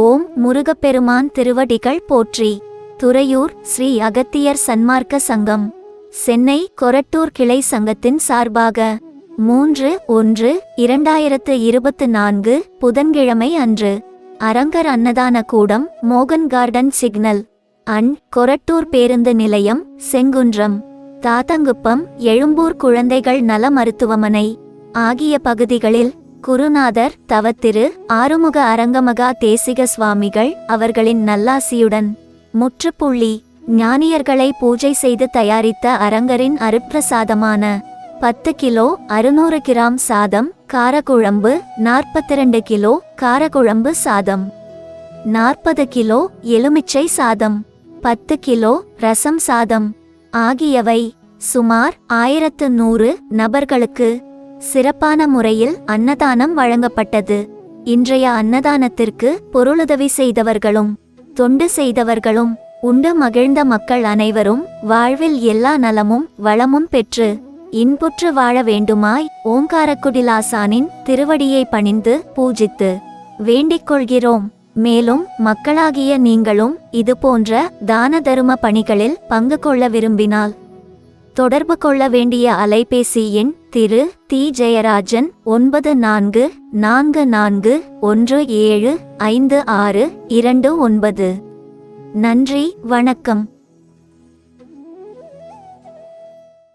ஓம் முருகப்பெருமான் திருவடிகள் போற்றி. துறையூர் ஸ்ரீ அகத்தியர் சன்மார்க்க சங்கம். சென்னை கொரட்டூர் கிளை சங்கத்தின் சார்பாக மூன்று ஒன்று இரண்டாயிரத்து இருபத்து நான்கு புதன்கிழமை அன்று அரங்கர் அன்னதான கூடம் மோகன் கார்டன் சிக்னல். அன் கொரட்டூர் பேருந்து நிலையம் செங்குன்றம். தாத்தங்குப்பம் எழும்பூர் குழந்தைகள் நல மருத்துவமனை. ஆகிய பகுதிகளில் குருநாதர் தவத்திரு ஆறுமுக அரங்கமகா தேசிக சுவாமிகள் அவர்களின் நல்லாசியுடன் முற்றுப்புள்ளி ஞானியர்களை பூஜை செய்து தயாரித்த அரங்கரின் அருப்பிரசாதமான பத்து கிலோ அறுநூறு கிராம் சாதம் காரக்குழம்பு நாற்பத்திரண்டு கிலோ காரக்குழம்பு சாதம் நாற்பது கிலோ எலுமிச்சை சாதம் பத்து கிலோ ரசம் சாதம் ஆகியவை சுமார் ஆயிரத்து நூறு நபர்களுக்கு சிறப்பான முறையில் அன்னதானம் வழங்கப்பட்டது. இன்றைய அன்னதானத்திற்கு பொருளுதவி செய்தவர்களும் தொண்டு செய்தவர்களும் உண்டு மகிழ்ந்த மக்கள் அனைவரும் வாழ்வில் எல்லா நலமும் வளமும் பெற்று இன்புற்று வாழ வேண்டுமாய் ஓங்காரக்குடிலாசானின் திருவடியை பணிந்து பூஜித்து வேண்டிக் கொள்கிறோம். மேலும் மக்களாகிய நீங்களும் இதுபோன்ற தான தரும பணிகளில் பங்கு கொள்ள விரும்பினால் தொடர்பு கொள்ள வேண்டிய அலைபேசி எண் திரு தி ஜெயராஜன் ஒன்பது நான்கு நான்கு நான்கு ஒன்று ஏழு ஐந்து ஆறு இரண்டு ஒன்பது. நன்றி வணக்கம்.